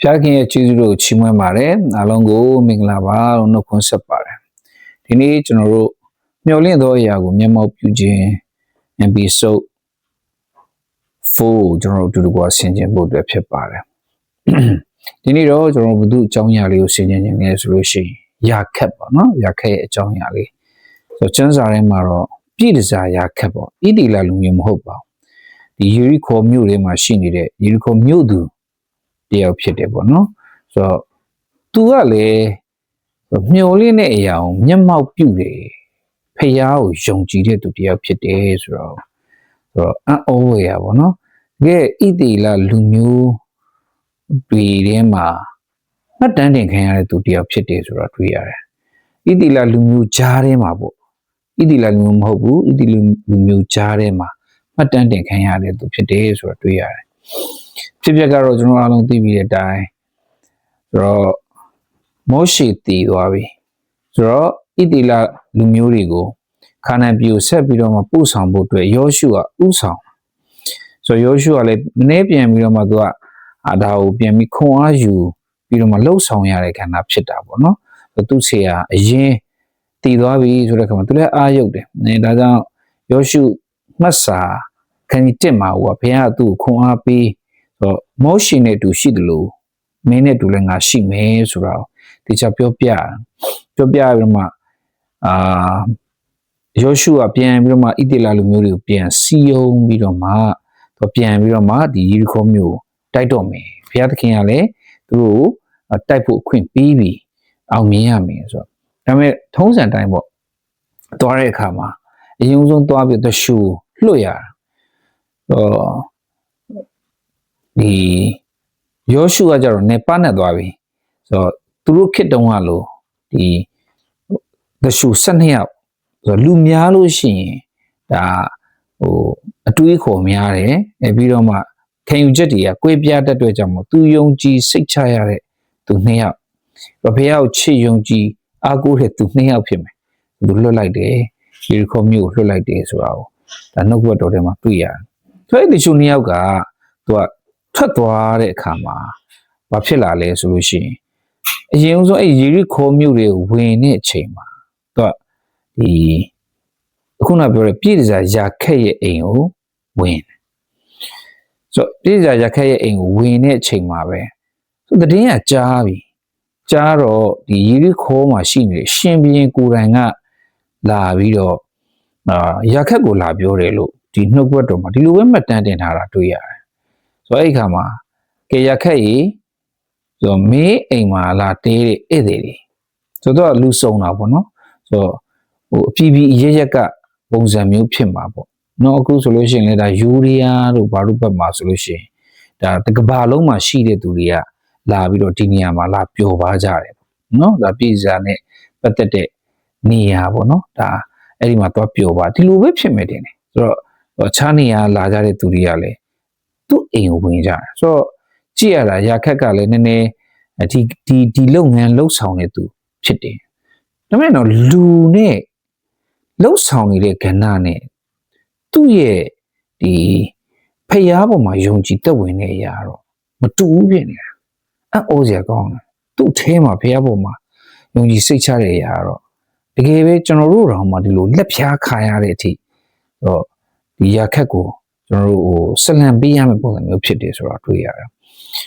ဖျားခင်ရဲ့ကျေးဇူးတော်ကိုချီးမွမ်းပါတယ်အားလုံးကိုမင်္ဂလာပါလို့နှုတ်ခွန်းဆက်ပါတယ်ဒီနေ့ကျွန်တော်တို့မျှော်လင့်သောအရာကိုမျက်မှောက်ပြုခြင်း episode 4ကိုကျွန်တော်တို့အတူတူကဆင်ခြင်ဖို့အတွက်ဖြစ်ပါတယ်ဒီနေ့တော့ကျွန်တော်တို့ဘု து အကြောင်းအရာလေးကိုဆင်ခြင်ခြင်းလဲဆိုလို့ရှိရင်ယာခက်ပါနော်ယာခက်ရဲ့အကြောင်းအရာလေးဆိုတော့ကျမ်းစာထဲမှာတော့ပြည့်တစားယာခက်ပေါ့ဣတိလလူမျိုးမဟုတ်ပါဘူးဒီယေရီခေါမြို့ထဲမှာရှိနေတဲ့ယေရီခေါမြို့သူ တယောက်ဖြစ်တယ်ပေါ့နော်ဆိုတော့ तू ကလည်းမျောလင့်တဲ့အရာကိုမျက်မှောက်ပြုတယ်ဖះကိုယုံကြည်တဲ့သူတယောက်ဖြစ်တယ်ဆိုတော့ဆိုတော့အံ့ဩဝယ်ရပါတော့တကယ်ဣတိလလူမျိုးတွေထဲမှာမှတ်တမ်းတင်ခံရတဲ့သူတယောက်ဖြစ်တယ်ဆိုတော့တွေ့ရတယ်ဣတိလလူမျိုးကြားထဲမှာပေါ့ဣတိလလူမျိုးမဟုတ်ဘူးဣတိလလူမျိုးကြားထဲမှာမှတ်တမ်းတင်ခံရတဲ့သူဖြစ်တယ်ဆိုတော့တွေ့ရတယ် ဖြစ်ပျက်ကတော့ကျွန်တော်အားလုံးသိပြီးတဲ့အတိုင်းဆိုတော့မောရှေတည်သွားပြီဆိုတော့ဣတိလလူမျိုးတွေကိုခါနန်ပြည်ကိုဆက်ပြီးတော့မှပို့ဆောင်ဖို့အတွက်ယောရှုကဥဆောင်ဆိုတော့ယောရှုကလည်းမနေ့ပြန်ပြီးတော့မှသူကအာဒါကိုပြန်ပြီးခွန်အားယူပြီးတော့မှလှုပ်ဆောင်ရတဲ့ခန္ဓာဖြစ်တာပေါ့နော်ဆိုတော့သူ့ဆရာအရင်တည်သွားပြီဆိုတဲ့ခါမှာသူလည်းအားရုပ်တယ်အဲဒါကြောင့်ယောရှုမှတ်စာခန်းကြီးတက်မှာဟိုကဘုရားကသူ့ကိုခွန်အားပေး ဆိုတော့မောရှေနဲ့အတူရှိတယ်လို့မင်းနဲ့အတူလည်းငါရှိမယ်ဆိုတော့ဒီချက်ပြောပြပြောပြပြီးတော့မှအာယောရှုကပြန်ပြီးတော့မှဣတိလလူမျိုးတွေကိုပြန်စီယုံပြီးတော့မှသူပြန်ပြီးတော့မှဒီယေရီခေါမျိုးတိုက်တော့မယ်ဘုရားသခင်ကလည်းသူတို့ကိုတိုက်ဖို့အခွင့်ပေးပြီးအောင်မြင်ရမယ်ဆိုတော့ဒါပေမဲ့ထုံးစံတိုင်းပေါ့သွားတဲ့အခါမှာအရင်ဆုံးသွားပြီးသရှူလွတ်ရတာဟော ဒီယောရှုကကြတော့နေပါနဲ့သွားပြီဆိုတော့သူတို့ခေတ်တုန်းကလို့ဒီသရှူ12ယောက်ဆိုတော့လူများလို့ရှိရင်ဒါဟိုအတွေးခေါ်များတယ်အဲပြီးတော့မှခံယူချက်တွေကကွဲပြားတတ်တဲ့ကြောင့်မို့သူယုံကြည်စိတ်ချရတဲ့သူနှစ်ယောက်ဘုရားကိုချစ်ယုံကြည်အားကိုးတဲ့သူနှစ်ယောက်ဖြစ်မယ်သူလွတ်လိုက်တယ်ယေရီခေါမြို့ကိုလွတ်လိုက်တယ်ဆိုတာကိုဒါနှုတ်ဘတ်တော်ထဲမှာတွေ့ရတယ်ဆိုအဲ့ဒီရှုနှစ်ယောက်ကသူက ထွက်သွားတဲ့အခါမှာဘာဖြစ်လာလဲဆိုလို့ရှိရင်အရင်ဆုံးအဲ့ယေရီခေါမြို့တွေကိုဝင်တဲ့အချိန်မှာသူကဒီခုနပြောတဲ့ပြည်တစားယာခက်ရဲ့အိမ်ကိုဝင်တယ်ဆိုတော့ပြည်တစားယာခက်ရဲ့အိမ်ကိုဝင်တဲ့အချိန်မှာပဲသူတည်င်းကကြားပြီကြားတော့ဒီယေရီခေါမှာရှိနေတဲ့ရှင်ဘီရင်ကိုယ်တိုင်ကလာပြီးတော့အာယာခက်ကိုလာပြောတယ်လို့ဒီနှုတ်ဘတ်တော်မှာဒီလိုပဲမှတ်တမ်းတင်ထားတာတွေ့ရတယ် ဆိုတော့အဲ့ဒီခါမှာကေယာခက်ကြီးဆိုတော့မင်းအိမ်မှာလာတေးတဲ့ဧည့်သည်တွေဆိုတော့လူစုံတာပေါ့နော်ဆိုတော့ဟိုအပြည်ပြည်ရရက်ကပုံစံမျိုးဖြစ်မှာပေါ့နော်အခုဆိုလို့ရှိရင်လည်းဒါယူရီးယားတို့ဘာလို့ဘက်မှာဆိုလို့ရှိရင်ဒါတကဘာလုံးမှာရှိတဲ့သူတွေကလာပြီးတော့ဒီနေရာမှာလာပျော်ပါကြတယ်ပေါ့နော်ဒါပြည်စားနဲ့ပတ်သက်တဲ့နေရာပေါ့နော်ဒါအဲ့ဒီမှာသွားပျော်ပါဒီလိုပဲဖြစ်မယ်တင်တယ်ဆိုတော့ခြားနေရာလာကြတဲ့သူတွေကလည်း သူ့အိမ်ကိုဝင်ကြတယ်ဆိုတော့ကြည့်ရတာရာခက်ကလည်းနည်းနည်းဒီဒီဒီလုပ်ငန်းလှုပ်ဆောင်နေသူဖြစ်တယ်ဒါပေမဲ့တော့လူနဲ့လှုပ်ဆောင်နေတဲ့ကဏ္ဍနဲ့သူ့ရဲ့ဒီဖျားပေါ်မှာယုံကြည်သက်ဝင်တဲ့အရာတော့မတူဘူးဖြစ်နေတာအံ့ဩစရာကောင်းတယ်သူ့အဲမှာဖျားပေါ်မှာယုံကြည်စိတ်ချတဲ့အရာတော့တကယ်ပဲကျွန်တော်တို့တောင်မှဒီလိုလက်ဖြားခါရတဲ့အထိတော့ဒီရာခက်ကို ကျွန်တော်တို့ဟိုဆလံပေးရမယ့်ပုံစံမျိုးဖြစ်တယ်ဆိုတော့တွေ့ရတယ်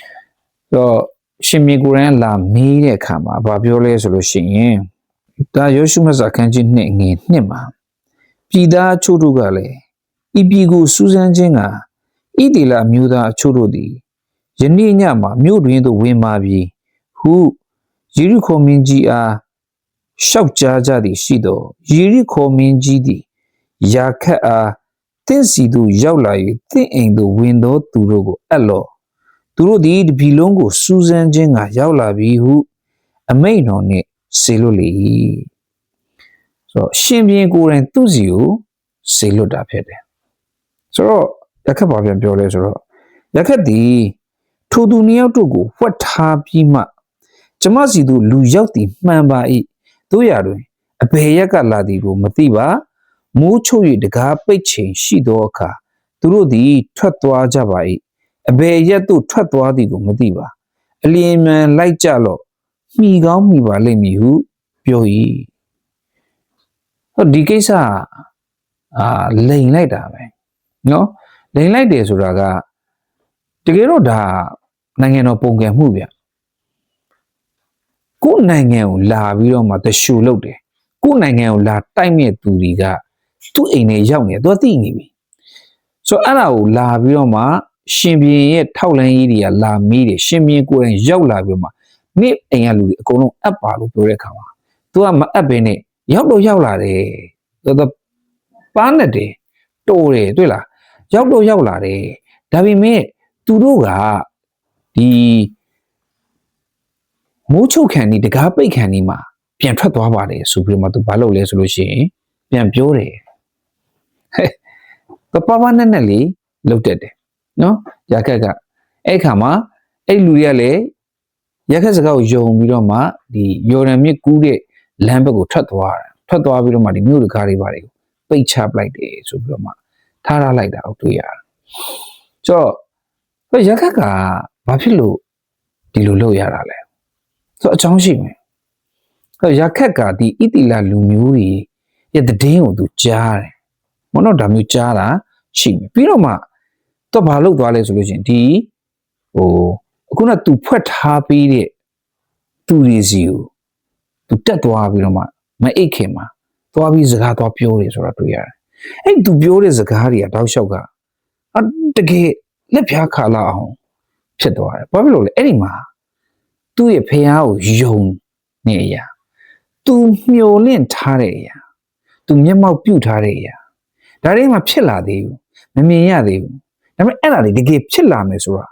။တော့ရှင်မြေကိုရန်လာမေးတဲ့အခါမှာဘာပြောလဲဆိုလို့ရှိရင်ဒါယောရှုမဇာခန်းကြီးနှစ်ငယ်နှစ်မှာပြည်သားအချို့တို့ကလည်းဤပြည်ကိုစူးစမ်းခြင်းကဣတိလမျိုးသားအချို့တို့သည်ယနေ့ညမှာမြို့တွင်သို့ဝင်ပါပြီဟုယေရုခေါမင်းကြီးအားရှောက်ကြားကြသည်ရှိသောယေရိခေါမင်းကြီးသည်ယာခတ်အားတ င့်စီသို့ရောက်လာ၍တင့်အိမ်သို့ဝင်သောသူတို့ကိုအပ်လော့သူတို့သည်တပြီလုံးကိုစူးစမ်းခြင်းကရောက်လာပြီဟု အမိန်တော်နှင့်စေလွတ်လေ၏ဆိုတော့ရှင်ဘီရင်ကိုယ်တိုင်သူ့စီကိုစေလွတ်တာဖြစ်တယ်ဆိုတော့ရခက်ပါပြန်ပြောလဲဆိုတော့ရခက်သည်ထိုသူနှစ်ယောက်တို့ကိုဝှက်ထားပြီးမှကျမစီတို့လူရောက်သည်မှန်ပါ၏တို့ရတွင်အဘယ်ရက်ကလာသည်ကိုမသိပါ မိုးချုပ်၍တကားပိတ်ချိန်ရှိသောအခါသူတို့သည် ထွက်သွားကြပါ၏အဘယ်ရက်သို့ထွက်သွားသည်ကိုမသိပါအလင်းမြန်လိုက်ကြလို့မိကောင်းမိပါလိမ့်မည်ဟုပြော၏ဟောဒီကိစ္စကအာလိန်လိုက်တာပဲနော်လိန်လိုက်တယ်ဆိုတာကတကယ်တော့ဒါနိုင်ငံတော်ပုံကံမှုဗျကိုယ်နိုင်ငံကိုလာပြီးတော့မှတရှူလုပ်တယ်ကိုယ်နိုင်ငံကိုလာတိုက်မြက်သူတွေက သူ့အိမ်ထဲရောက်နေတယ်သူကသိနေပြီဆိုတော့အဲ့ဒါကိုလာပြီးတော့မှရှင်ဘရင်ရဲ့ထောက်လန်းရေးတွေကလာမီးတယ်ရှင်ဘရင်ကိုယ်တိုင်ရောက်လာပြီးတော့မှနေ့အိမ်ကလူတွေအကုန်လုံးအပ်ပါလို့ပြောတဲ့အခါမှာ तू ကမအပ်ဘဲနဲ့ရောက်တော့ရောက်လာတယ်သူကပန်းနဲ့တယ်တိုးတယ်တွေ့လားရောက်တော့ရောက်လာတယ်ဒါပေမဲ့သူတို့ကဒီမိုးချုပ်ခံဒီတကားပိတ်ခံဒီမှာပြန်ထွက်သွားပါတယ်ဆိုပြီးတော့မှ तू ဘာလုပ်လဲဆိုလို့ရှိရင်ပြန်ပြောတယ် ဟဲ့ကပပနဲ့နဲ့လေးလုတ်တက်တယ်နော်ရခက်ကအဲ့ခါမှာအဲ့လူတွေကလည်းရခက်စကားကိုယုံပြီးတော့မှဒီယော်ဒန်မြစ်ကူးတဲ့လမ်းဘက်ကိုထွက်သွားတယ်ထွက်သွားပြီးတော့မှဒီမြို့တကားတွေပါတယ်ပိတ်ချပလိုက်တယ်ဆိုပြီးတော့မှထားထားလိုက်တာကိုတွေ့ရတယ်ဆိုတော့ရခက်ကဘာဖြစ်လို့ဒီလိုလုပ်ရတာလဲဆိုတော့အကြောင်းရှိမယ်ဆိုတော့ရခက်ကဒီဣတိလလူမျိုးတွေရဲ့တည်င်းကိုသူကြားတယ် မနော်ဒါမျိုးကြားတာရှိမယ်ပြီးတော့မှတော့ဘာလုပ်သွားလဲဆိုလို့ချင်းဒီဟိုအခုနသူဖွက်ထားပြီးတဲ့သူတွေစီကိုသူတက်သွားပြီးတော့မှမအိတ်ခင်မှာသွားပြီးစကားသွားပြောတယ်ဆိုတာတွေ့ရတယ်အဲ့သူပြောတဲ့စကားတွေကတောက်လျှောက်ကအတကယ်လက်ဖြားခါလာအောင်ဖြစ်သွားတယ်ဘာဖြစ်လို့လဲအဲ့ဒီမှာသူ့ရဲ့ဖះကိုယုံနေအရာသူမျောလင့်ထားတဲ့အရာသူမျက်မှောက်ပြုတ်ထားတဲ့အရာ ဒါတွေမှဖြစ်လာသေးဘူးမမြင်ရသေးဘူးဒါပေမဲ့အဲ့ဒါတွေတကယ်ဖြစ်လာမယ်ဆိုတာ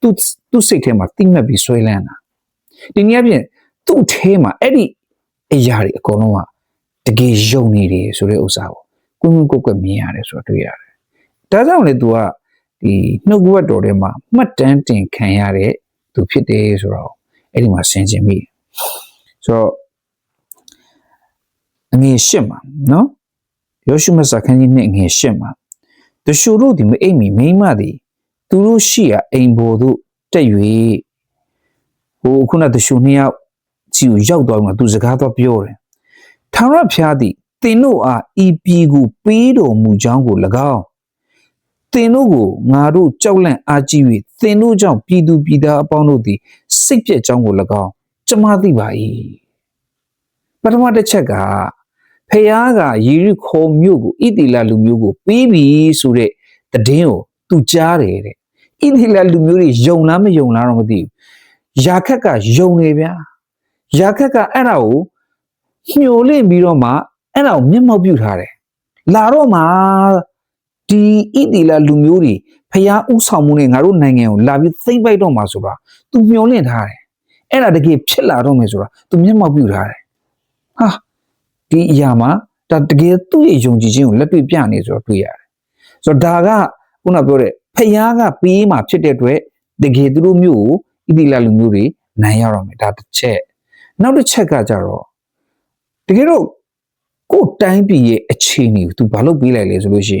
သူသူ့စိတ်ထဲမှာတိမှတ်ပြီးဆွဲလန်းတာဒီနည်းအားဖြင့်သူ့ထဲမှာအဲ့ဒီအရာတွေအကုန်လုံးကတကယ်ယုံနေတယ်ဆိုတဲ့ဥစ္စာကိုကွန်းကွန်းကွက်ကွက်မြင်ရတယ်ဆိုတော့တွေ့ရတယ်ဒါကြောင့်လေ तू ကဒီနှုတ်ကပတ်တော်ထဲမှာမှတ်တမ်းတင်ခံရတဲ့သူဖြစ်တယ်ဆိုတော့အဲ့ဒီမှာဆင်ခြင်မိဆိုတော့အငယ်ရှစ်မှာနော် ယောရှုမဆာခန်းကြီးနဲ့ငယ်ရှစ်မှာတရှုတို့ဒီမအိမ်မီမိမသည်သူတို့ရှိရာအိမ်ပေါ်သို့တက်၍ဟိုခုနတရှုနှစ်ယောက်စီကိုရောက်သွားမှသူစကားတော့ပြောတယ်ထာဝရဘုရားသည်သင်တို့အားဤပြည်ကိုပေးတော်မူကြောင်းကို၎င်းသင်တို့ကိုငါတို့ကြောက်လန့်အားကြီး၍သင်တို့ကြောင့်ပြည်သူပြည်သားအပေါင်းတို့သည်စိတ်ပြည့်ကြောင်းကို၎င်းကျမသိပါ၏ပထမတစ်ချက်က ဖះကယေရိခေါမြို့ကိုဣတိလလူမျိုးကိုပေးပြီဆိုတဲ့တည်င်းကိုသူကြားတယ်တဲ့ဣတိလလူမျိုးတွေယုံလားမယုံလားတော့မသိဘူးယာခက်ကယုံနေဗျာယာခက်ကအဲ့ဒါကိုညှို့လင့်ပြီးတော့မှအဲ့ဒါကိုမျက်မှောက်ပြုထားတယ်လာတော့မှဒီဣတိလလူမျိုးတွေဖះဥဆောင်မှုနဲ့ငါတို့နိုင်ငံကိုလာပြီးသိမ့်ပိုက်တော့မှဆိုတာသူမျောလင့်ထားတယ်အဲ့ဒါတကယ်ဖြစ်လာတော့မယ်ဆိုတာသူမျက်မှောက်ပြုထားတယ်ဟာ ဒီအရာမှာဒါတကယ်သူ့ရဲ့ယုံကြည်ခြင်းကိုလက်တွေ့ပြနေဆိုတော့တွေ့ရတယ်ဆိုတော့ဒါကခုနပြောတဲ့ဖះကပေးမှဖြစ်တဲ့အတွက်တကယ်သူတို့မျိုးကိုဣတိလလူမျိုးတွေနိုင်ရတော့မယ်ဒါတစ်ချက်နောက်တစ်ချက်ကကြတော့တကယ်တော့ကိုယ်တိုင်းပြည်ရဲ့အခြေအနေကို तू ဘာလုပ်ပေးလိုက်လဲဆိုလို့ရှိ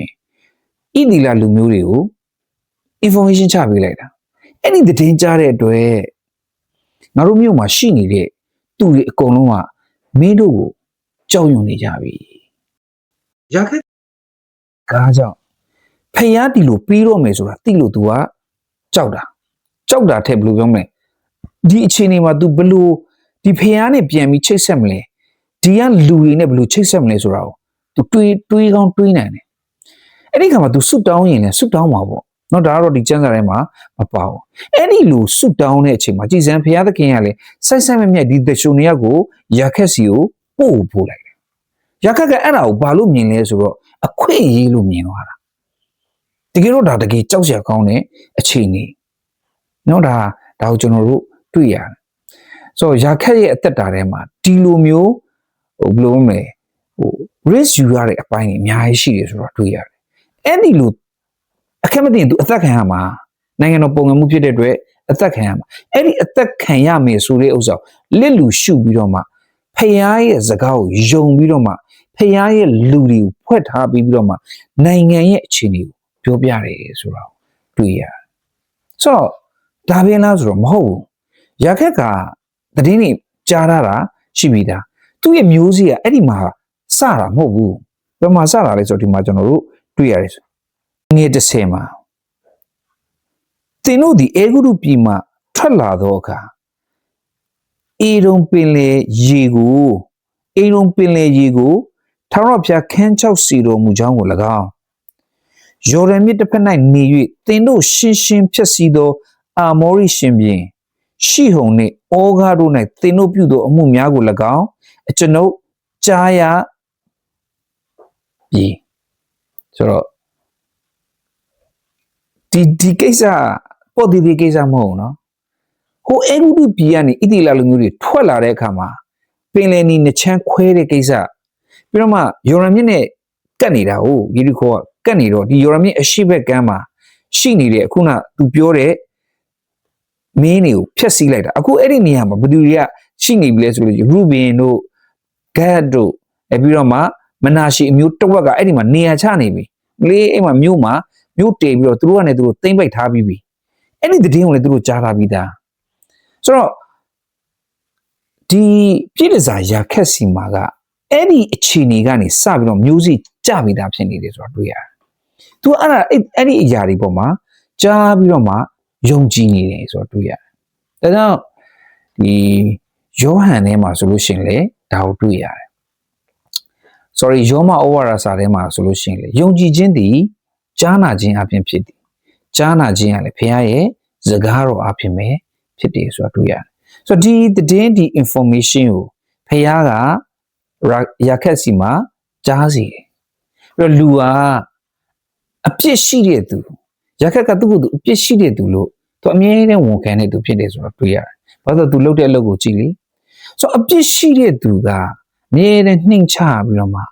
ရင်ဣတိလလူမျိုးတွေကို information ချပေးလိုက်တာအဲ့ဒီသတင်းကြားတဲ့အတွက်ငါတို့မြို့မှာရှိနေတဲ့သူတွေအကုန်လုံးကမင်းတို့ကို ကြောက်ရွံ့နေကြပြီရခဲ့ကားကြောင့်ဖျားတီလို့ပြီးတော့မယ်ဆိုတာတိလို့ तू ကကြောက်တာကြောက်တာထက်ဘယ်လိုပြောမလဲဒီအခြေအနေမှာ तू ဘယ်လိုဒီဖျားနဲ့ပြန်ပြီးချိတ်ဆက်မလဲဒီကလူတွေနဲ့ဘယ်လိုချိတ်ဆက်မလဲဆိုတာကို तू တွေးတွေးကောင်းတွေးနိုင်တယ်အဲ့ဒီခါမှာ तू စွတ်တောင်းရင်လည်းစွတ်တောင်းမှာပေါ့နော်ဒါကတော့ဒီကျမ်းစာထဲမှာမပါဘူးအဲ့ဒီလိုစွတ်တောင်းတဲ့အချိန်မှာကြည်စံဖျားသခင်ကလည်းစိုက်စိုက်မမြက်ဒီတရှုံနေရက်ကိုရခက်စီကိုပို့ပို့လိုက်တယ် ရခက်ကအဲ့ဒါကိုဘာလို့မြင်လဲဆိုတော့အခွင့်အရေးလို့မြင်သွားတာတကယ်တော့ဒါတကယ်ကြောက်စရာကောင်းတဲ့အခြေအနေနော်ဒါဒါကိုကျွန်တော်တို့တွေ့ရတယ်ဆိုတော့ရာခက်ရဲ့အသက်တာထဲမှာဒီလိုမျိုးဟိုဘယ်လိုမလဲဟို risk ယူရတဲ့အပိုင်းတွေအများကြီးရှိတယ်ဆိုတော့တွေ့ရတယ်အဲ့ဒီလိုအခက်မတင်သူအသက်ခံရမှာနိုင်ငံတော်ပုံငမှုဖြစ်တဲ့အတွက်အသက်ခံရမှာအဲ့ဒီအသက်ခံရမယ်ဆိုတဲ့ဥစ္စာလစ်လူရှုပြီးတော့မှဖခင်ရဲ့စကားကိုယုံပြီးတော့မှ ဖခင်ရဲ့လူတွေကိုဖွဲ့ထားပြီးပြီးတော့မှနိုင်ငံရဲ့အခြေအနေကိုပြောပြတယ်ဆိုတော့တွေ့ရတယ်ဆိုတော့ဒါပင်လားဆိုတော့မဟုတ်ဘူးရခက်ကတည်င်းနေကြားရတာရှိပြီသားသူ့ရဲ့မျိုးစေ့ကအဲ့ဒီမှာစတာမဟုတ်ဘူးဘယ်မှာစတာလဲဆိုတော့ဒီမှာကျွန်တော်တို့တွေ့ရတယ်ငွေ30မှာသင်တို့ဒီအေဂုရုပြည်မှာထွက်လာတော့အခါအေရုံပင်လေရေကိုအေရုံပင်လေရေကို ထာဝရဘုရားခန်းချောက်စီတော်မူကြောင်းကို၎င်းယော်ဒန်မြစ်တစ်ဖက်၌နေ၍သင်တို့ရှင်းရှင်းဖြစ်စီသော အာမောရိရှင်ဘင်ရှိဟုန်နှင့်ဩဃာတို့၌သင်တို့ပြုသောအမှုများကို၎င်းအကျွန်ုပ်ကြားရပြီဆိုတော့ဒီဒီကိစ္စပေါ့ဒီဒီကိစ္စမဟုတ်ဘူးနော်ဟိုအေဂုတုပြည်ကနေဣတိလလူမျိုးတွေထွက်လာတဲ့အခါမှာပင်လယ်နီနှစ်ချမ်းခွဲတဲ့ကိစ္စ ပြီးတော့မှယော်ရမြစ်နဲ့ကတ်နေတာဟုတ်ဂီရီခေါကကတ်နေတော့ဒီယော်ရမြစ်အရှိဘက်ကမ်းမှာရှိနေတဲ့အခုနသူပြောတဲ့မင်းတွေကိုဖျက်ဆီးလိုက်တာအခုအဲ့ဒီနေရာမှာဘယ်သူတွေကရှိနေပြီလဲဆိုလို့ရူဘင်တို့ဂတ်တို့အဲပြီးတော့မှမနာရှိအမျိုးတစ်ဝက်ကအဲ့ဒီမှာနေရာချနေပြီလေးအဲ့မှာမြို့မှာမြို့တည်ပြီးတော့သူတို့ကနေသူတို့သိမ့်ပိုက်ထားပြီးပြီအဲ့ဒီသတင်းကိုလည်းသူတို့ကြားထားပြီးသားဆိုတော့ဒီပြည်တစားရာခက်စီမာက အဲ့ဒီအခြေအနေကနေစပြီးတော့မျိုးစိကြပြီးသားဖြစ်နေတယ်ဆိုတော့တွေ့ရတယ်။ तू အဲ့ဒါအဲ့အဲ့ဒီအရာတွေပေါ်မှာကြားပြီးတော့မှယုံကြည်နေတယ်ဆိုတော့တွေ့ရတယ်။ဒါကြောင့်ဒီယောဟန်ထဲမှာဆိုလို့ရှိရင်လေဒါကိုတွေ့ရတယ်။ sorry ယောမဩဝါဒစာထဲမှာဆိုလို့ရှိရင်လေယုံကြည်ခြင်းသည်ကြားနာခြင်းအပြင်ဖြစ်သည်။ကြားနာခြင်းကလည်းဘုရားရဲ့စကားတော်အပြင်ပဲဖြစ်တယ်ဆိုတော့တွေ့ရတယ်။ဆိုတော့ဒီသတင်းဒီ information ကိုဘုရားက ရာခက်စီမှာကြားစီတယ်။ပြီးတော့လူကအပြစ်ရှိတဲ့သူရခက်ကသူ့ကိုသူအပြစ်ရှိတဲ့သူလို့သူအမြဲတမ်းဝန်ခံတဲ့သူဖြစ်တယ်ဆိုတော့တွေ့ရတယ်။ဘာလို့သူလုပ်တဲ့အလုပ်ကိုကြည့်လေ။ဆိုတော့အပြစ်ရှိတဲ့သူကအမြဲတမ်းနှိမ်ချပြီးတော့မှ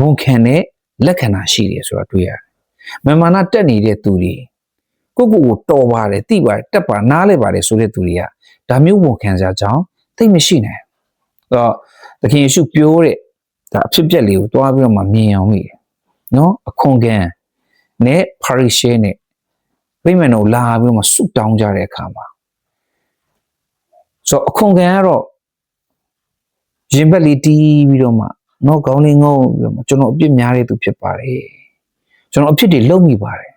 ဝန်ခံတဲ့လက္ခဏာရှိတယ်ဆိုတော့တွေ့ရတယ်။မမာနတက်နေတဲ့သူတွေကိုကိုကိုတော်ပါတယ်တိပါတယ်တက်ပါနားလဲပါတယ်ဆိုတဲ့သူတွေကဒါမျိုးဝန်ခံစရာကြောင်းသိမရှိနိုင်။အဲ့ တော့သခင်ယေရှုပြောတဲ့ဒါအဖြစ်ပြက်လေးကိုတွားပြီးတော့မှမြင်အောင်မိတယ်။နော်အခွန်ကန်နဲ့ပါရီရှဲနဲ့ဗိမာန်တော်လာပြီးတော့မှဆုတောင်းကြတဲ့အခါမှာဆိုတော့အခွန်ကန်ကတော့ရင်ဘက်လေးတီးပြီးတော့မှနော်ကောင်းလေးငုံပြီးတော့မှကျွန်တော်အပြစ်များတဲ့သူဖြစ်ပါတယ်ကျွန်တော်အဖြစ်တွေလုံမိပါတယ်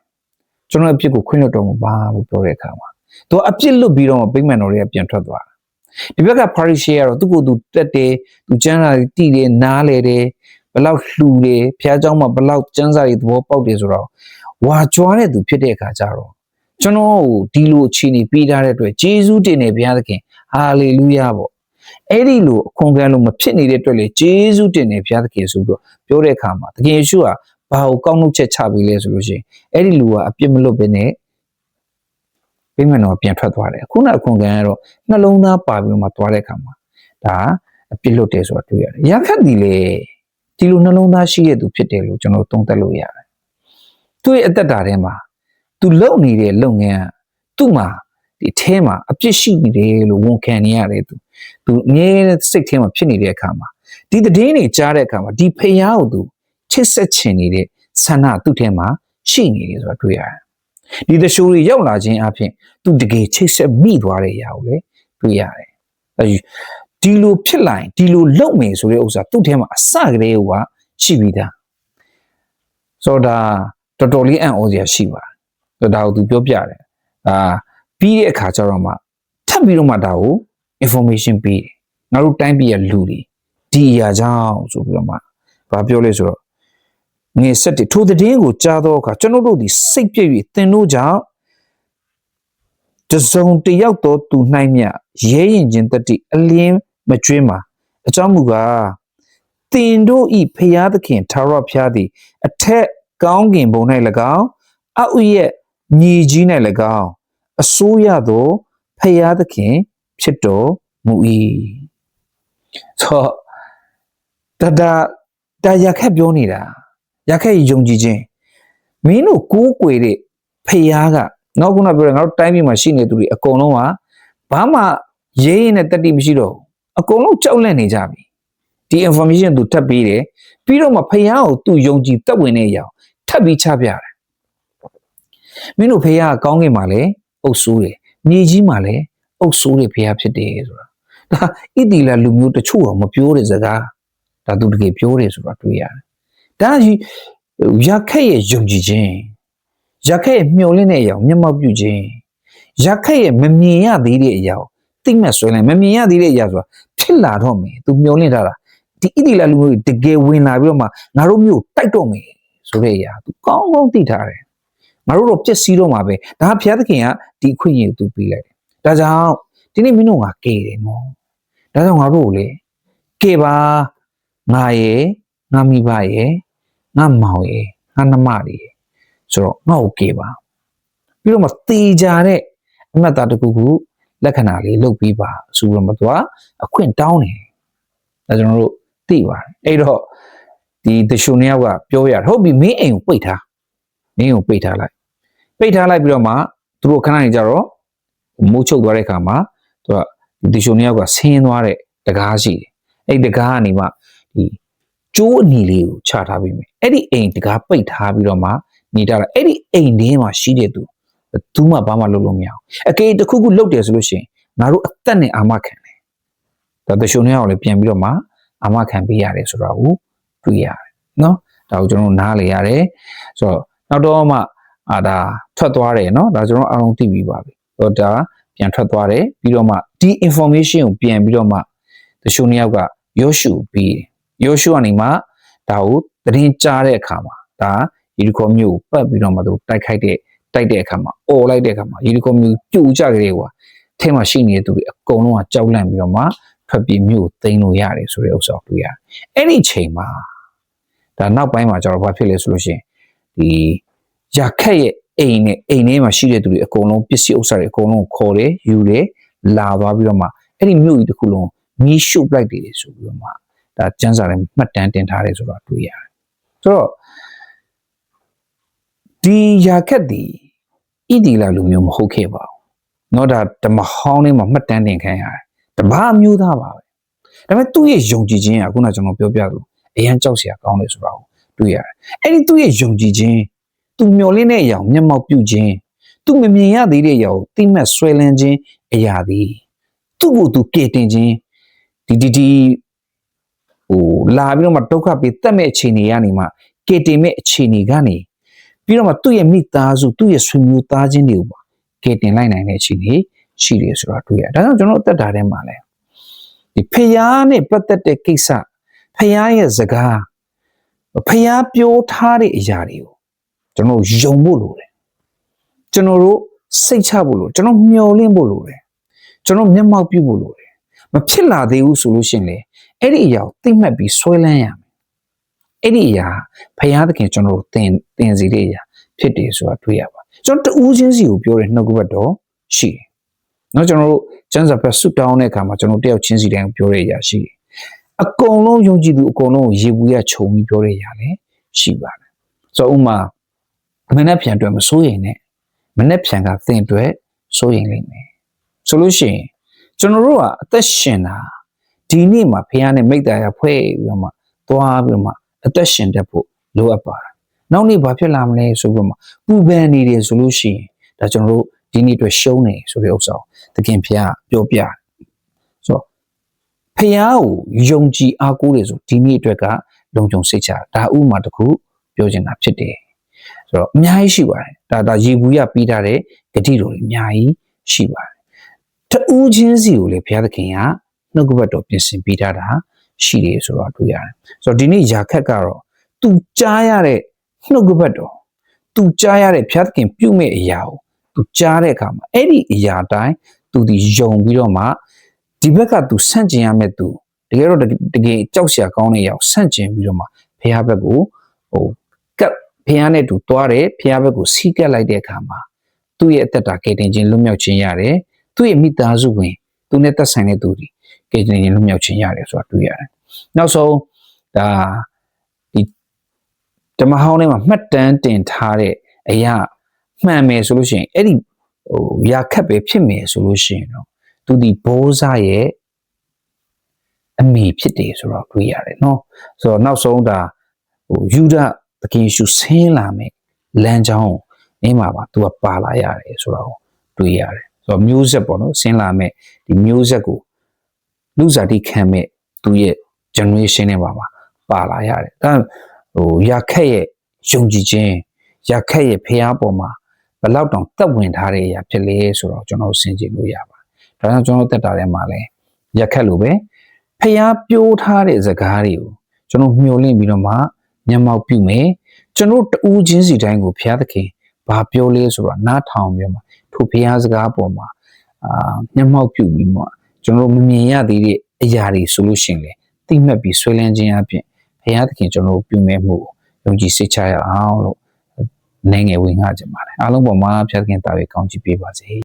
ကျွန်တော်အဖြစ်ကိုခွင့်လွှတ်တော်မူပါလို့ပြောတဲ့အခါမှာသူအပြစ်လွတ်ပြီးတော့မှဗိမာန်တော်တွေကပြန်ထွက်သွားတာ ဒီဘက်ကပါရီရှဲကတော့သူ့ကိုယ်သူတက်တယ်သူကျမ်းစာတွေတည်တယ်နားလေတယ်ဘလောက်လှူတယ်ဖះเจ้าမှာဘလောက်ကျမ်းစာတွေသဘောပေါက်တယ်ဆိုတော့ဝါကြွားတဲ့သူဖြစ်တဲ့အခါကျတော့ကျွန်တော်ကိုဒီလိုအခြေအနေပေးထားတဲ့အတွက်ဂျေဇုတင်နေဘုရားသခင်ဟာလေလုယာပေါ့အဲ့ဒီလိုအခွန်ခံလို့မဖြစ်နေတဲ့အတွက်လေဂျေဇုတင်နေဘုရားသခင်ဆိုပြီးပြောတဲ့အခါမှာသခင်ယေရှုကဘာကိုကောင်းလို့ချက်ချပြီးလဲဆိုလို့ရှိရင်အဲ့ဒီလူကအပြစ်မလွတ်ဘဲနဲ့ ပြိမတော်ပြန်ထွက်သွားတယ်ခုနအခွန်ခံကတော့နှလုံးသားပါပြီးတော့မှသွားတဲ့အခါမှာဒါအပြစ်လွတ်တယ်ဆိုတာတွေ့ရတယ်ရခတ်ဒီလေဒီလိုနှလုံးသားရှိတဲ့သူဖြစ်တယ်လို့ကျွန်တော်သုံးသပ်လို့ရတယ်သူ့ရဲ့အသက်တာထဲမှာသူလုပ်နေတဲ့လုပ်ငန်းကသူ့မှာဒီအဲမှာအပြစ်ရှိနေတယ်လို့ဝန်ခံနေရတယ်သူသူအငြင်းစိတ်ထဲမှာဖြစ်နေတဲ့အခါမှာဒီတည်င်းတွေကြားတဲ့အခါမှာဒီဖယားကိုသူချစ်ဆက်ချင်နေတဲ့ဆန္ဒသူ့ထဲမှာရှိနေတယ်ဆိုတာတွေ့ရတယ် ဒီတရှိုးတွေရောက်လာခြင်းအပြင်သူတကယ်ချစ်ဆက်မိသွားတဲ့အရာကိုလည်းတွေ့ရတယ်အဲဒီလိုဖြစ်လာရင်ဒီလိုလုပ်မယ်ဆိုတဲ့ဥစ္စာသူ့ထဲမှာအစကတည်းကရှိပြီးသားဆိုတော့တော်တော်လေးအံ့ဩစရာရှိပါတယ်ဒါကိုသူပြောပြတယ်အာပြီးတဲ့အခါကျတော့မှထပ်ပြီးတော့မှဒါကို information ပေးတယ်ငါတို့တိုင်းပြည်ရဲ့လူတွေဒီအရာကြောင့်ဆိုပြီးတော့မှဘာပြောလဲဆိုတော့ ငေဆက်တထိုတဲ့င်းကိုကြားတော့အခါကျွန်တော်တို့ဒီစိတ်ပြည့်၍သင်တို့ကြောင့်တစုံတယောက်သောသူ၌မြရဲရင်ခြင်းတတိအလင်းမကျွင်းပါအကြောင်းမူကားတင်တို့ဤဖျားသခင်သာရဖျားသည်အထက်ကောင်းကင်ဘုံ၌၎င်းအောက်ရဲ့ညီကြီး၌၎င်းအစိုးရသောဖျားသခင် ဖြစ်တော်မူ၏ဆိုတဒါတာရခက်ပြောနေတာ ရခက်ယုံကြည်ခြင်းမင်းတို့ကိုးကွယ်တဲ့ဖျားကနောက်ခုနပြောတယ်ငါတို့တိုင်းပြည်မှာရှိနေသူတွေအကုန်လုံးကဘာမှရေးရင်နဲ့တတိမရှိတော့ဘူးအကုန်လုံးကြောက်လန့်နေကြပြီဒီ information သူထပ်ပေးတယ်ပြီးတော့မှဖះကိုသူယုံကြည်တက်ဝင်တဲ့အရာထပ်ပြီးချပြတယ်မင်းတို့ဖះကကောင်းကင်မှာလဲအုပ်ဆိုးတယ်မြေကြီးမှာလဲအုပ်ဆိုးတဲ့ဖះဖြစ်တယ်ဆိုတာဒါဣတိလလူမျိုးတချို့တော့မပြောတဲ့စကားဒါသူတကယ်ပြောတယ်ဆိုတာတွေ့ရတယ် ဒါကြီးရခက်ရဲ့ယုံကြည်ခြင်းရခက်ရဲ့မျှော်လင့်တဲ့အရာကိုမျက်မှောက်ပြုခြင်းရခက်ရဲ့မမြင်ရသေးတဲ့အရာကိုသိမှတ်ဆွဲလိုက်မမြင်ရသေးတဲ့အရာဆိုတာဖြစ်လာတော့မယ်သူမျှော်လင့်ထားတာဒီဣတိလလူမျိုးတွေတကယ်ဝင်လာပြီးတော့မှငါတို့မျိုးတိုက်တော့မယ်ဆိုတဲ့အရာသူကောင်းကောင်းသိထားတယ်ငါတို့တော့ပြည့်စည်တော့မှာပဲဒါဘုရားသခင်ကဒီအခွင့်အရေးကိုသူပေးလိုက်တယ်ဒါကြောင့်ဒီနေ့မင်းတို့ငါကဲတယ်နော်ဒါကြောင့်ငါတို့ကိုလေကဲပါငါရဲ့ငါမိဘရဲ့ ငါမောင်ရဲ့ငါနှမတွေရဲ့ဆိုတော့ငါ့ကိုကဲပါပြီးတော့မှတေကြတဲ့အမတ်သားတစ်ခုခုလက္ခဏာလေးလုပ်ပြီးပါဆိုပြီးတော့မှသူကအခွင့်တောင်းတယ်ဒါကျွန်တော်တို့သိပါတယ်အဲ့တော့ဒီတရှုံနှစ်ယောက်ကပြောရတယ်ဟုတ်ပြီမင်းအိမ်ကိုပိတ်ထားမင်းကိုပိတ်ထားလိုက်ပိတ်ထားလိုက်ပြီးတော့မှသူတို့ခဏနေကြတော့မိုးချုပ်သွားတဲ့အခါမှာသူကဒီတရှုံနှစ်ယောက်ကဆင်းသွားတဲ့တကားရှိတယ်အဲ့ဒီတကားကနေမှဒီ ကျိုးအနီလေးကိုချထားပြီးမယ်အဲ့ဒီအိမ်တကားပိတ်ထားပြီးတော့မှနေတာလိုက်အဲ့ဒီအိမ်ထဲမှာရှိတဲ့သူဘယ်သူမှဘာမှလုပ်လို့မရအောင်အကေတစ်ခုခုလုပ်တယ်ဆိုလို့ရှိရင်ငါတို့အသက်နဲ့အာမခံတယ်ဒါတရှုံနှစ်ယောက်လည်းပြန်ပြီးတော့မှအာမခံပေးရတယ်ဆိုတာကိုတွေ့ရတယ်နော်ဒါကိုကျွန်တော်တို့နားလေရတယ်ဆိုတော့နောက်တော့မှအာဒါထွက်သွားတယ်နော်ဒါကျွန်တော်အားလုံးသိပြီးပါပြီဟိုဒါပြန်ထွက်သွားတယ်ပြီးတော့မှဒီ information ကိုပြန်ပြီးတော့မှတရှုံနှစ်ယောက်ကယောရှုပြီးယော ရှုကနေမှဒါကိုသတင်းကြားတဲ့အခါမှာဒါရီဒီကောမျိုးကိုပတ်ပြီးတော့မှသူတိုက်ခိုက်တဲ့တိုက်တဲ့အခါမှာអော်လိုက်တဲ့အခါမှာရီဒီကောမျိုးကြိုကြကြတဲ့ကွာထဲမှာရှိနေတဲ့သူတွေအကုန်လုံးကကြောက်လန့်ပြီးတော့မှထွက်ပြေးမြို့သိမ်းလို့ရတယ်ဆိုတဲ့ဥစ္စာကိုတွေ့ရတယ်။အဲ့ဒီချိန်မှာဒါနောက်ပိုင်းမှာကျတော့ဘာဖြစ်လဲဆိုလို့ရှိရင်ဒီရခက်ရဲ့အိမ်နဲ့အိမ်ထဲမှာရှိတဲ့သူတွေအကုန်လုံးပစ္စည်းဥစ္စာတွေအကုန်လုံးခေါ်တယ်ယူတယ်လာသွားပြီးတော့မှအဲ့ဒီမြို့ကြီးတစ်ခုလုံးမီးရှို့ပလိုက်တယ်ဆိုပြီးတော့မှ ဒါကျန်းစာတွေမှတ်တမ်းတင်ထားတယ်ဆိုတော့တွေ့ရတယ်။ဆိုတော့ဒီရခက်ဒီဣဒီလာလူမျိုးမဟုတ်ခဲ့ပါဘူး။เนาะဒါဓမ္မဟောင်းထဲမှာမှတ်တမ်းတင်ခံရတယ်။တဘာမျိုးသားပါပဲ။ဒါပေမဲ့သူ့ရဲ့ယုံကြည်ခြင်းကခုနကကျွန်တော်ပြောပြသလိုအရန်ကြောက်စရာကောင်းတယ်ဆိုတာကိုတွေ့ရတယ်။အဲ့ဒီသူ့ရဲ့ယုံကြည်ခြင်းသူမျော်လင့်တဲ့အရာကိုမျက်မှောက်ပြုခြင်းသူမမြင်ရသေးတဲ့အရာကိုတိမှတ်ဆွဲလန်းခြင်းအရာသည်သူ့ကိုသူကယ်တင်ခြင်းဒီဒီဒီ ဟိုလာပြီးတော့မှဒုက္ခပေးတတ်မဲ့အခြေအနေကနေမှကယ်တင်မဲ့အခြေအနေကနေပြီးတော့မှသူ့ရဲ့မိသားစုသူ့ရဲ့ဆွေမျိုးသားချင်းတွေကိုပါကယ်တင်လိုက်နိုင်တဲ့အခြေအနေရှိတယ်ဆိုတာတွေ့ရတယ်။ဒါကြောင့်ကျွန်တော်အသက်တာထဲမှာလဲဒီဖျားနဲ့ပတ်သက်တဲ့ကိစ္စဖျားရဲ့စကားဖျားပြောထားတဲ့အရာတွေကိုကျွန်တော်ယုံဖို့လိုတယ်ကျွန်တော်တို့စိတ်ချဖို့လိုကျွန်တော်မျှော်လင့်ဖို့လိုတယ်ကျွန်တော်မျက်မှောက်ပြုဖို့လိုတယ်မဖြစ်လာသေးဘူးဆိုလို့ရှိရင်လေ အဲ့ဒီအရာကိုသိမှတ်ပြီးဆွဲလန်းရမယ်အဲ့ဒီအရာဖျားသခင်ကျွန်တော်တို့သင်သင်စီတဲ့အရာဖြစ်တယ်ဆိုတာတွေ့ရပါကျွန်တော်တူးချင်းစီကိုပြောတဲ့နှုတ်ကပတ်တော်ရှိတယ်နော်ကျွန်တော်တို့ကျန်းစာဖက်ဆွတောင်းတဲ့အခါမှာကျွန်တော်တယောက်ချင်းစီတိုင်းပြောတဲ့အရာရှိတယ်အကုန်လုံးယုံကြည်သူအကုန်လုံးကိုရေဘူးရခြုံပြီးပြောတဲ့အရာလည်းရှိပါတယ်ဆိုတော့ဥမာမနဲ့ပြန်အတွက်မစိုးရင်နဲ့မနဲ့ပြန်ကသင်အတွက်စိုးရင်လိမ့်မယ်ဆိုလို့ရှိရင်ကျွန်တော်တို့ကအသက်ရှင်တာ ဒီနေ့မှာဖခင်နဲ့မိတ္တရာဖွဲ့ပြီးတော့မှသွားပြီးတော့မှအသက်ရှင်တတ်ဖို့လိုအပ်ပါတယ်နောက်နေ့ဘာဖြစ်လာမလဲဆိုပြီးတော့မှပူပန်နေတယ်ဆိုလို့ရှိရင်ဒါကျွန်တော်တို့ဒီနေ့အတွက်ရှုံးနေဆိုတဲ့ဥစ္စာကိုသခင်ဖခင်ပြောပြတယ်ဆိုတော့ဖခင်ကိုယုံကြည်အားကိုးတယ်ဆိုဒီနေ့အတွက်ကလုံခြုံစိတ်ချဒါဥမာတစ်ခုပြောချင်တာဖြစ်တယ်ဆိုတော့အများကြီးရှိပါတယ်ဒါဒါရေဘူးရပြီးထားတဲ့ဂတိတော်တွေအများကြီးရှိပါတယ်တူးချင်းစီကိုလေဘုရားသခင်က နှုတ်ကပတ်တော်ပြင်ဆင်ပေးထားတာရှိတယ်ဆိုတော့တွေ့ရတယ်ဆိုတော့ဒီနေ့ယာခက်ကတော့သူကြားရတဲ့နှုတ်ကပတ်တော်သူကြားရတဲ့ဘုရားသခင်ပြုမဲ့အရာကိုသူကြားတဲ့အခါမှာအဲ့ဒီအရာတိုင်းသူဒီယုံပြီးတော့မှဒီဘက်ကသူဆန့်ကျင်ရမဲ့သူတကယ်တော့တကယ်ကြောက်စရာကောင်းတဲ့အရာကိုဆန့်ကျင်ပြီးတော့မှဘုရားဘက်ကိုဟိုကပ်ဖះနဲ့တူသွားတယ်ဖះဘက်ကိုစီးကပ်လိုက်တဲ့အခါမှာသူ့ရဲ့အသက်တာကယ်တင်ခြင်းလွတ်မြောက်ခြင်းရတယ်သူ့ရဲ့မိသားစုဝင်သူနဲ့သက်ဆိုင်တဲ့သူတွေ ကေဂျင်ရင်လွတ်မြောက်ခြင်းရတယ်ဆိုတာတွေ့ရတယ်။နောက်ဆုံးဒါဒီဓမ္မဟောင်းထဲမှာမှတ်တမ်းတင်ထားတဲ့အရာမှန်မယ်ဆိုလို့ရှိရင်အဲ့ဒီဟိုရာခက်ပဲဖြစ်မယ်ဆိုလို့ရှိရင်တော့သူဒီဘောဇာရဲ့အမိဖြစ်တယ်ဆိုတော့တွေ့ရတယ်နော်။ဆိုတော့နောက်ဆုံးဒါဟိုယူဒသခင်ရှုဆင်းလာမယ်လမ်းကြောင်းနင်းမှာပါသူကပါလာရတယ်ဆိုတော့တွေ့ရတယ်ဆိုတော့မျိုးဆက်ပေါ့နော်ဆင်းလာမဲ့ဒီမျိုးဆက်ကို လူစားတိခံမဲ့သူရဲ့ generation နဲ့ပါပါပါလာရတယ်ဒါဟိုရခက်ရဲ့ယုံကြည်ခြင်းရခက်ရဲ့ဖះပေါ်မှာဘယ်လောက်တောင်တက်ဝင်ထားတဲ့အရာဖြစ်လဲဆိုတော့ကျွန်တော်ဆင်ခြင်လို့ရပါတယ်ဒါကြောင့်ကျွန်တော်တက်တာထဲမှာလဲရခက်လို့ပဲဖះပြိုးထားတဲ့ဇကားတွေကိုကျွန်တော်မျှော်လင့်ပြီးတော့မှမျက်မှောက်ပြုမယ်ကျွန်တော်တူးချင်းစီတိုင်းကိုဖះသခင်ဘာပြောလဲဆိုတော့နားထောင်ပြီးမှထိုဖះစကားပေါ်မှာအာမျက်မှောက်ပြုပြီးမှ ကျွန်တော်မမြင်ရသေးတဲ့အရာတွေဆိုလို့ရှိရင်လေသိမှတ်ပြီးဆွဲလန်းခြင်းအပြင်ဘုရားသခင်ကျွန်တော်ပြုမဲ့မှုကိုယုံကြည်စိတ်ချရအောင်လို့နိုင်ငယ်ဝင်ငှကြပါတယ်အားလုံးပေါ်မှာဘုရားသခင်တာဝေကောင်းချီးပေးပါစေ